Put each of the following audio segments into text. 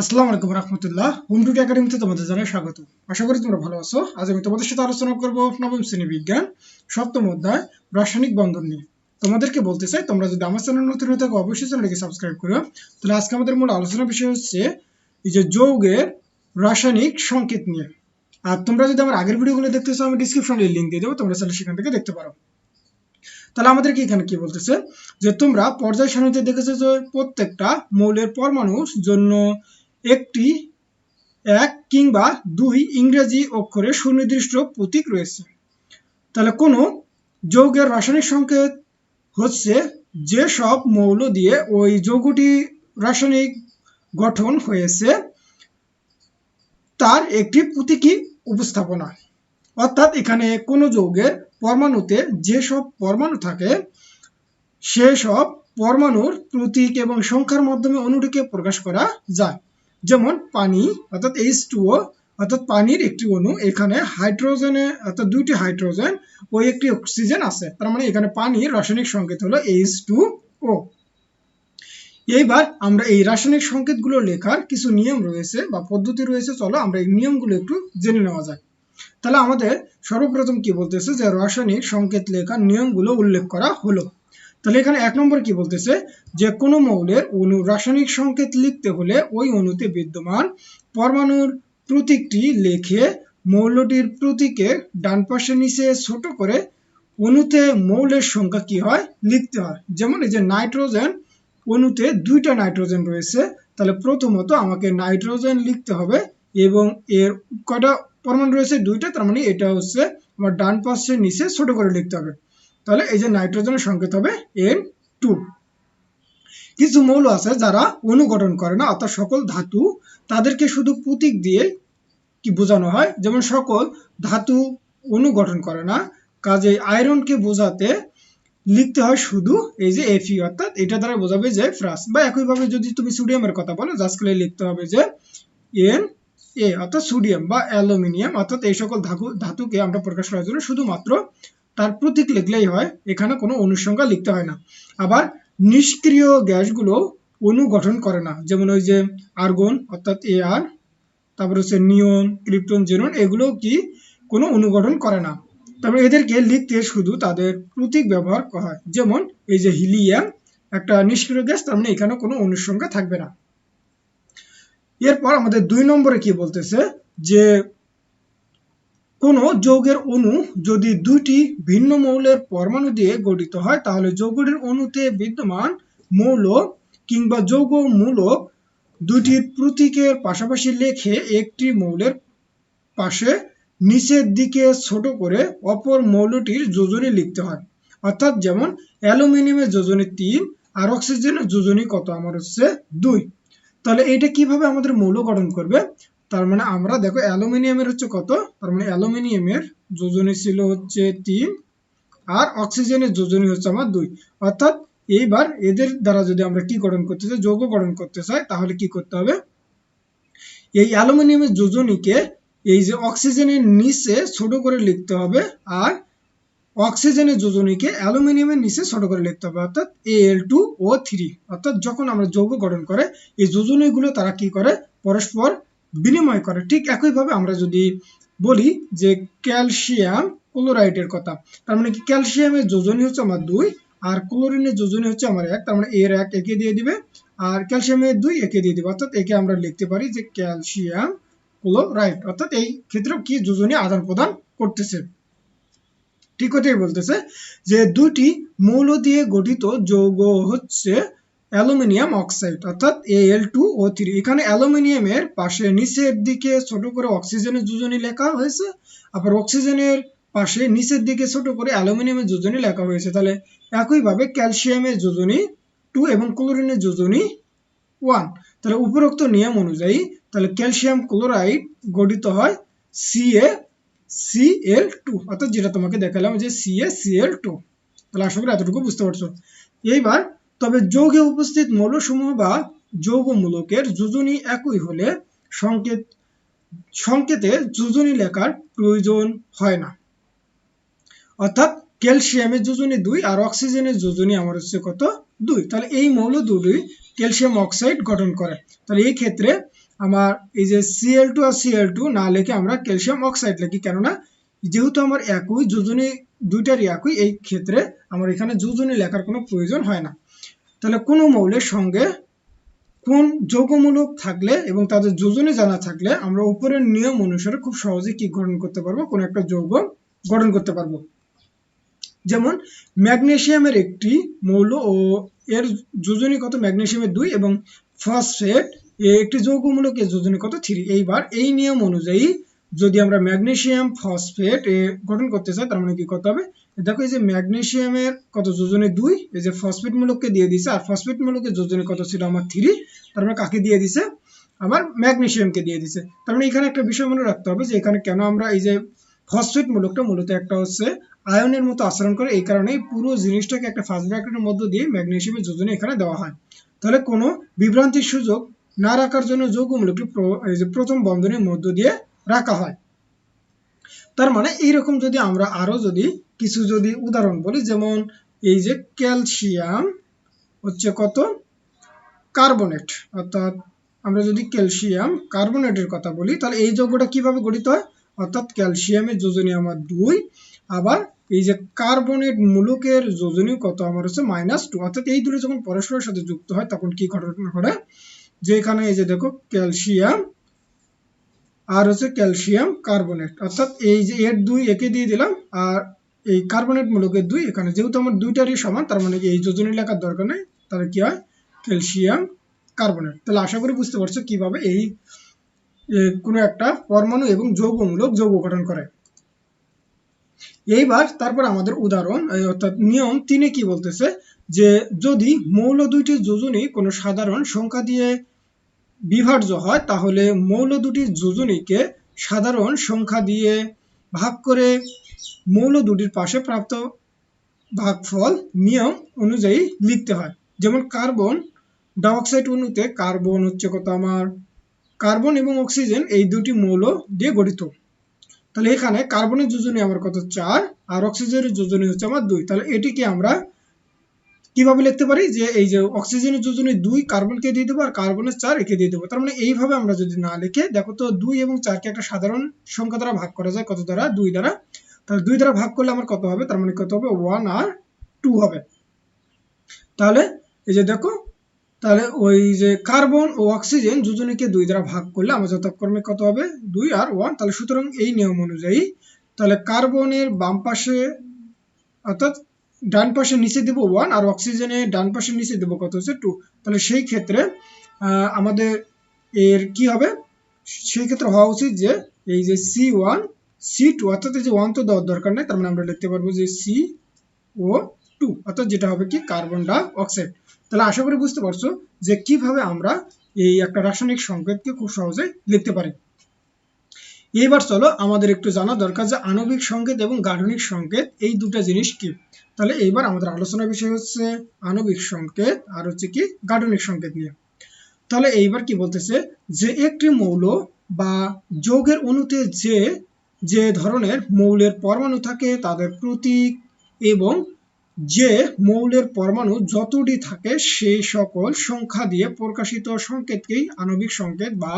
আসসালামু আলাইকুম রহমতুল্লাহ। একাডেমিতে তোমাদের জানাই স্বাগত। আশা করি তোমরা ভালো আছো। আজ আমি তোমাদের সাথে আলোচনা করব নবম শ্রেণি বিজ্ঞান, সপ্তম অধ্যায়, রাসায়নিক বন্ধন নিয়ে। তোমাদেরকে বলতে চাই, তোমরা যদি আমার চ্যানেল নতুন থাকো, অবশ্যই সাবস্ক্রাইব করো তাহলে আজকে আমাদের মূল আলোচনার বিষয় হচ্ছে এই যে যৌগের রাসায়নিক সংকেত নিয়ে। আর তোমরা যদি আমার আগের ভিডিওগুলো দেখতে চাও, আমি ডিসক্রিপশনে লিঙ্ক দিয়ে দেবো, তোমরা চাইলে সেখান থেকে দেখতে পারো। তাহলে আমাদেরকে এখানে কি বলতেছে? যে তোমরা পর্যায় সারণীতে দেখেছ যে প্রত্যেকটা মৌলের পরমাণুর জন্য একটি, এক কিংবা দুই ইংরেজি অক্ষরে সুনির্দিষ্ট প্রতীক রয়েছে। তাহলে কোনো যৌগের রাসায়নিক সংকেত হচ্ছে যে সব মৌল দিয়ে ওই যৌগটি রাসায়নিক গঠন হয়েছে, তার একটি প্রতীকী উপস্থাপনা। অর্থাৎ এখানে কোনো যৌগের পরমাণুতে যেসব পরমাণু থাকে সেসব পরমাণুর প্রতীক এবং সংখ্যার মাধ্যমে অণুটিকে প্রকাশ করা যায়। যেমন পানি, অর্থাৎ এইচ টুও অর্থাৎ পানির একটি অণু, এখানে হাইড্রোজেনে, অর্থাৎ দুইটি হাইড্রোজেন ও একটি অক্সিজেন আছে। তার মানে এখানে পানির রাসায়নিক সংকেত হলো এইচ টু ও এইবার আমরা এই রাসায়নিক সংকেতগুলো লেখার কিছু নিয়ম রয়েছে বা পদ্ধতি রয়েছে, চলো আমরা এই নিয়মগুলো একটু জেনে নেওয়া যাক। তাহলে আমাদের সর্বপ্রথম কি বলতেছে? যে রাসায়নিক সংকেত লেখার নিয়মগুলো উল্লেখ করা হলো। তাহলে এখানে এক নম্বর কি বলতেছে? যে কোনো মৌলের অণু রাসায়নিক সংকেত লিখতে হলে ওই অণুতে বিদ্যমান পরমাণুর প্রতীকটি লিখে মৌলটির প্রতীকে ডান পাশে নিচে ছোট করে অণুতে মৌলের সংখ্যা কি হয়? লিখতে হয়। যেমন এই যে নাইট্রোজেন, অণুতে দুইটা নাইট্রোজেন রয়েছে। তাহলে প্রথমত আমাকে নাইট্রোজেন লিখতে হবে এবং এর কটা পরমাণু রয়েছে? দুইটা। তার মানে এটা হচ্ছে আমার ডান পাশের নিচে ছোট করে লিখতে হবে। তাহলে এই যে নাইট্রোজেনের সংকেত হবে এন টু কিছু মৌল আছে যারা অনুগঠন করে না, অর্থাৎ সকল ধাতু, তাদেরকে শুধু প্রতীক দিয়ে কি বোঝানো হয়? যেমন সকল ধাতু অনুগঠন করে না কাজে আয়রনকে বোঝাতে লিখতে হয় শুধু এই যে এফি অর্থাৎ এটা দ্বারা বোঝাবে যে ফ্রাস। বা একইভাবে যদি তুমি সোডিয়ামের কথা বলো জাস্টলে লিখতে হবে যে এন এ অর্থাৎ সোডিয়াম বা অ্যালুমিনিয়াম, অর্থাৎ এই সকল ধাতু, ধাতুকে আমরা প্রকাশ করার জন্য শুধুমাত্র তার প্রতীক লিখলেই হয়, এখানে কোনো অনুসংখ্যা লিখতে হয় না। আবার নিষ্ক্রিয় গ্যাসগুলো অণু গঠন করে না, যেমন ওই যে আর্গন, অর্থাৎ এ আর, তারপর হচ্ছে নিয়ন, ক্রিপ্টন, জেরন, এগুলো কি কোনো অনুগঠন করে না। তারপরে এদেরকে লিখতে শুধু তাদের প্রতীক ব্যবহার করা হয়। যেমন এই যে হিলিয়াম, একটা নিষ্ক্রিয় গ্যাস, তার মানে এখানে কোনো অনুসংখ্যা থাকবে না। এরপর আমাদের দুই নম্বরে কি বলতেছে? যে কোনো যৌগের অণু যদি দুইটি ভিন্ন মৌলের পরমাণু দিয়ে গঠিত হয়, তাহলে যৌগটির অণুতে বিদ্যমান মৌল কিংবা যৌগ মূলক দুটির প্রতীকের পাশাপাশি লেখে একটি মৌলের পাশে নিচের দিকে ছোট করে অপর মৌলটির যোজনী লিখতে হয়। অর্থাৎ যেমন, অ্যালুমিনিয়ামের যোজনী তিন আর অক্সিজেনের যোজনী কত? আমার হচ্ছে দুই। তাহলে এটা কীভাবে আমাদের মৌল গঠন করবে? তার মানে আমরা দেখো অ্যালুমিনিয়ামের হচ্ছে কত? তার মানে অ্যালুমিনিয়ামের যোজনী ছিল হচ্ছে তিন আর অক্সিজেনের যোজনী হচ্ছে আমার দুই। অর্থাৎ এইবার এদের দ্বারা যদি আমরা কি গঠন করতে চাই, যৌগ গঠন করতে চাই, তাহলে কি করতে হবে? এই অ্যালুমিনিয়ামের যোজনীকে এই যে অক্সিজেনের নিচে ছোট করে লিখতে হবে আর অক্সিজেনের যোজনীকে অ্যালুমিনিয়ামের নিচে ছোট করে লিখতে হবে। অর্থাৎ এ এল টু ও থ্রি অর্থাৎ যখন আমরা যৌগ গঠন করে, এই যোজনীগুলো তারা কি করে? পরস্পর বিনিময় করে। ঠিক একইভাবে আমরা যদি বলি যে ক্যালসিয়াম ক্লোরাইডের কথা, তার মানে কি ক্যালসিয়ামের যোজনী হচ্ছে আমার দুই আর ক্লোরিনের যোজনী হচ্ছে আমার এক, তার মানে এর এক একে দিয়ে দিবে আর ক্যালসিয়ামের দুই একে দিয়ে দিবে। অর্থাৎ একে আমরা লিখতে পারি যে ক্যালসিয়াম ক্লোরাইড। অর্থাৎ এই ক্ষেত্রে কি যোজনী আদান প্রদান করতেছে? ঠিক কথাই বলতেছে যে দুটি মৌল দিয়ে গঠিত যৌগ হচ্ছে অ্যালুমিনিয়াম অক্সাইড, অর্থাৎ এ এল টু ও থ্রি এখানে অ্যালুমিনিয়ামের পাশে নিচের দিকে ছোট করে অক্সিজেনের যোজনী লেখা হয়েছে, আবার অক্সিজেনের পাশে নিচের দিকে ছোট করে অ্যালুমিনিয়ামের যোজনী লেখা হয়েছে। তাহলে একইভাবে ক্যালসিয়ামের যোজনী টু এবং ক্লোরিনের যোজনী ওয়ান তাহলে উপরোক্ত নিয়ম অনুযায়ী তাহলে ক্যালসিয়াম ক্লোরাইড গঠিত হয় সিএ সিএল টু অর্থাৎ যেটা তোমাকে দেখালাম যে সিএ সিএল টু তাহলে আশা করি এতটুকু বুঝতে পারছ। এইবার তবে যৌগে উপস্থিত মৌলসমূহ বা যৌগমূলকের যোজনী একই হলে সংকেত, সংকেতে যোজনী লেখার প্রয়োজন হয় না। অর্থাৎ ক্যালসিয়ামের যোজনী দুই আর অক্সিজেনের যোজনী আমার হচ্ছে কত? দুই। তাহলে এই মৌল দুটোই ক্যালসিয়াম অক্সাইড গঠন করে। তাহলে এই ক্ষেত্রে আমার এই যে সিএল টু আর সিএল টু না লেখে আমরা ক্যালসিয়াম অক্সাইড লিখি, কেননা যেহেতু আমার একই, যোজনী দুইটারই একই, এই ক্ষেত্রে আমার এখানে যোজনী লেখার কোনো প্রয়োজন হয় না। তাহলে কোনো মৌলের সঙ্গে কোন যৌগমূলক থাকলে এবং তাদের যোজনী জানা থাকলে আমরা উপরের নিয়ম অনুসারে খুব সহজে কি গঠন করতে পারব? কোন একটা যৌগ গঠন করতে পারব। যেমন ম্যাগনেশিয়ামের একটি মৌল ও এর যোজনী কত? ম্যাগনেসিয়ামের দুই এবং ফসফেট একটি যৌগমূলক এর যোজনী কত? থ্রি। এইবার এই নিয়ম অনুযায়ী যদি আমরা ম্যাগনেশিয়াম ফসফেট এ গঠন করতে চাই, তার মানে কি করতে হবে? দেখো, এই যে ম্যাগনেসিয়ামের কত যোজনে দুই, এই যে ফসফেট মূলককে দিয়ে দিছে, আর ফসফেট মূলকের যোজনে কত ছিল আমার থ্রি, তার মানে কাকে দিয়ে দিছে? আবার ম্যাগনেসিয়ামকে দিয়ে দিছে। তার মানে এখানে একটা বিষয় মনে রাখতে হবে যে, এখানে কেন আমরা এই যে ফসফেট মূলকটা মূলত একটা হচ্ছে আয়নের মতো আচরণ করে, এই কারণে পুরো জিনিসটাকে একটা ফার্স্ট ব্র্যাকেটের মধ্য দিয়ে ম্যাগনেশিয়ামের যোজনে এখানে দেওয়া হয়। তাহলে কোনো বিভ্রান্তির সুযোগ না রাখার জন্য যৌগমূলকটি এই যে প্রথম বন্ধনের মধ্য দিয়ে রাখা হয়। তার মানে এইরকম যদি আমরা আরও যদি কিছু যদি উদাহরণ বলি, যেমন এই যে ক্যালসিয়াম হচ্ছে কত? কার্বনেট। অর্থাৎ আমরা যদি ক্যালসিয়াম কার্বনেটের কথা বলি, তাহলে এই যৌগটা কীভাবে গঠিত হয়? অর্থাৎ ক্যালসিয়ামের যোজনী আমার দুই, আবার এই যে কার্বনেট মূলকের যোজনী কত? আমার হচ্ছে মাইনাস টু অর্থাৎ এই দুটো যখন পরস্পরের সাথে যুক্ত হয়, তখন কি ঘটনা ঘটে? যে এখানে এই যে দেখো, ক্যালসিয়াম আর হচ্ছে ক্যালসিয়াম কার্বনেট। অর্থাৎ এই যে এর দুই একে দিয়ে দিলাম, আর এই কার্বনেট মূলকের দুই, এখানে যেহেতু আমার দুইটারই সমান, তার মানে এই যোজনী লেখার দরকার নেই, তাহলে কি হয়? Calcium carbonate. তাহলে আশা করি বুঝতে পারছ কীভাবে এই কোনো একটা পরমাণু এবং যৌগমূলক যৌগ গঠন করে। এইবার তারপর আমাদের উদাহরণ অর্থাৎ নিয়ম তিনে কি বলতেছে? যে যদি মৌল দুইটি যোজনী কোনো সাধারণ সংখ্যা দিয়ে বিভাজ্য হয়, তাহলে মৌল দুটি যোজনীকে সাধারণ সংখ্যা দিয়ে ভাগ করে মৌল দুটির পাশে প্রাপ্ত ভাগফল নিয়ম অনুযায়ী লিখতে হয়। যেমন কার্বন ডাইঅক্সাইড অণুতে কার্বন হচ্ছে কত আমার? কার্বন এবং অক্সিজেন এই দুটি মৌল দিয়ে গঠিত। তাহলে এখানে কার্বনের যোজনী আমার কত? চার, আর অক্সিজেনের যোজনী হচ্ছে আমার দুই। তাহলে এটিকে আমরা কীভাবে লিখতে পারি? যে এই যে অক্সিজেনের যোজনী দুই কার্বনকে দিয়ে দেবো আর কার্বনের চার একে দিয়ে দেবো। তার মানে এইভাবে আমরা যদি না লিখে, দেখো তো দুই এবং চারকে একটা সাধারণ সংখ্যা দ্বারা ভাগ করা যায়। কত দ্বারা? দুই দ্বারা। তাহলে দুই দ্বারা ভাগ করলে আমার কত হবে? তার মানে কত হবে? ওয়ান আর টু হবে। তাহলে এই যে দেখো, তাহলে ওই যে কার্বন ও অক্সিজেন যোজনীকে দুই দ্বারা ভাগ করলে আমার যথাক্রমে কত হবে? দুই আর ওয়ান তাহলে সুতরাং এই নিয়ম অনুযায়ী তাহলে কার্বনের বাম পাশে অর্থাৎ ডান পাশে নিচে দেবো ওয়ান আর অক্সিজেনে ডান পাশে নিচে দেবো কত হচ্ছে টু তাহলে সেই ক্ষেত্রে আমাদের এর কি হবে? সেই ক্ষেত্রে হওয়া উচিত যে এই যে সি ওয়ান সি টু অর্থাৎ এই যে ওয়ান তো দেওয়ার দরকার নেই, তার মানে আমরা লিখতে পারব যে সি ও টু অর্থাৎ যেটা হবে কি? কার্বন ডাই অক্সাইড তাহলে আশা করি বুঝতে পারছ যে কীভাবে আমরা এই একটা রাসায়নিক সংকেতকে খুব সহজে লিখতে পারি। এবার চলো আমাদের একটু জানা দরকার যে আণবিক সংকেত এবং গাঠনিক সংকেত, এই দুটা জিনিস কি? তাহলে এইবার আমাদের আলোচনার বিষয় হচ্ছে আণবিক সংকেত আর হচ্ছে কি গাঠনিক সংকেত নিয়ে। তাহলে এইবার কি বলতেছে? যে একটি মৌল বা যৌগের অণুতে যে যে ধরনের মৌলের পরমাণু থাকে তাদের প্রতীক এবং যে মৌলের পরমাণু যতটি থাকে সেই সকল সংখ্যা দিয়ে প্রকাশিত সংকেতকেই আণবিক সংকেত বা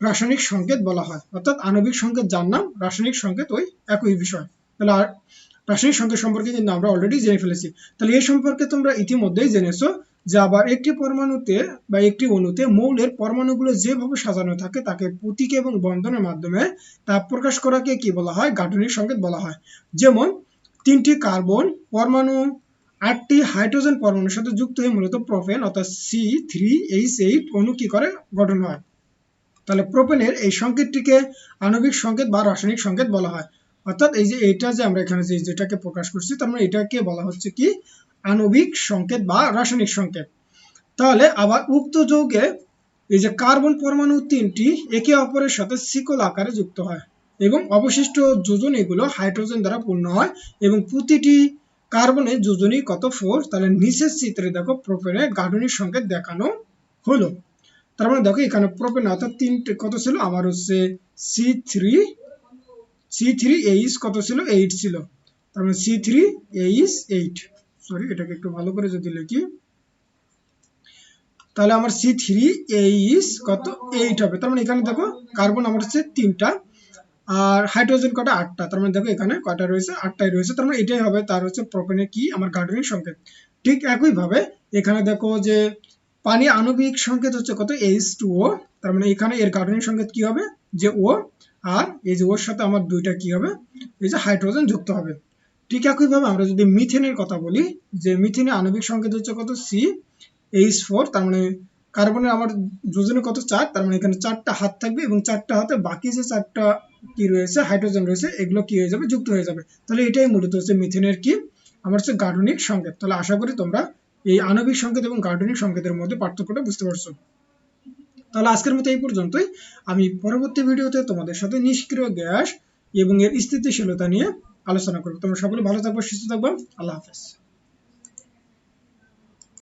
রাসায়নিক সংকেত বলা হয়। অর্থাৎ আণবিক সংকেত যার নাম রাসায়নিক সংকেত ওই একই বিষয়। তাহলে আর রাসায়নিক সংকেত সম্পর্কে কিন্তু আমরা অলরেডি জেনে ফেলেছি। তাহলে এই সম্পর্কে তোমরা ইতিমধ্যেই জেনেছো যে আবার একটি পরমাণুতে বা একটি অণুতে মৌলের পরমাণুগুলো যেভাবে সাজানো থাকে, তাকে প্রতীক এবং বন্ধনের মাধ্যমে তা প্রকাশ করাকে কি বলা হয়? গাঠনিক সংকেত বলা হয়। যেমন তিনটি কার্বন পরমাণু, আটটি হাইড্রোজেন পরমাণুর সাথে যুক্ত হয়ে মূলত প্রোপেন অর্থাৎ সি থ্রি এইচ এইট অণু কি করে গঠন হয়? তাহলে প্রোপেনের এই সংকেতটিকে আণবিক সংকেত বা রাসায়নিক সংকেত বলা হয়। অর্থাৎ এই যে এটা যে আমরা এখানে যে যেটাকে প্রকাশ করছি, তার মানে এটাকে বলা হচ্ছে কি? আণবিক সংকেত বা রাসায়নিক সংকেত। তাহলে আবার উক্ত যৌগে এই যে কার্বন পরমাণু তিনটি একে অপরের সাথে শিকল আকারে যুক্ত হয় এবং অবশিষ্ট যোজন এগুলো হাইড্রোজেন দ্বারা পূর্ণ হয় এবং প্রতিটি কার্বনের যোজনী কত ফোর? তাহলে নিচের চিত্রে দেখো প্রোপেনের গাঠনিক সংকেত দেখানো হলো। তার মানে দেখো এখানে প্রোপেন অর্থাৎ তিনটে কত ছিল? আমার হচ্ছে C three C three H কত ছিল? এইট ছিল। তার মানে C three H eight sorry এটাকে একটু ভালো করে যদি লিখি। তাহলে আমার সি থ্রি এইস কত? এইট হবে। তার মানে এখানে দেখো কার্বন আমার হচ্ছে তিনটা আর হাইড্রোজেন কটা আটটা। তার মানে দেখো এখানে কটা রয়েছে? আটটাই রয়েছে। তার মানে এটাই হবে তার হচ্ছে প্রোপেনের কি? আমার গার্ডেনিং সংকেত। ঠিক একইভাবে এখানে দেখো যে পানি আণবিক সংকেত হচ্ছে কত? এইচ টু ও তার মানে এখানে এর গার্ডেনিং সংকেত কি হবে? যে ও আর এই যে ওর সাথে আমার দুইটা কি হবে? এই যে হাইড্রোজেন যুক্ত হবে। ঠিক একইভাবে আমরা যদি মিথেনের কথা বলি, যে মিথেনের আণবিক সংকেত হচ্ছে কত? সি এইচ ফোর তার মানে কার্বনের আমার যোজনে কত? চার। তার মানে এখানে চারটা হাত থাকবে এবং চারটা হাতে বাকি যে চারটা কি রয়েছে, হাইড্রোজেন রয়েছে, এগুলো কি হয়ে যাবে? যুক্ত হয়ে যাবে। তাহলে এটাই মূলত হচ্ছে মিথেনের কি? আমার হচ্ছে গার্ডনিক সংকেত। তাহলে আশা করি তোমরা এই আণবিক সংকেত এবং গার্ডেনিক সংকেতের মধ্যে পার্থক্যটা বুঝতে পারছ? তাহলে আজকের মতো এই পর্যন্তই। আমি পরবর্তী ভিডিওতে তোমাদের সাথে নিষ্ক্রিয় গ্যাস এবং এর স্থিতিশীলতা নিয়ে আলোচনা করব। তোমরা সকলে ভালো থাকব, সুস্থ থাকব। আল্লাহ হাফেজ।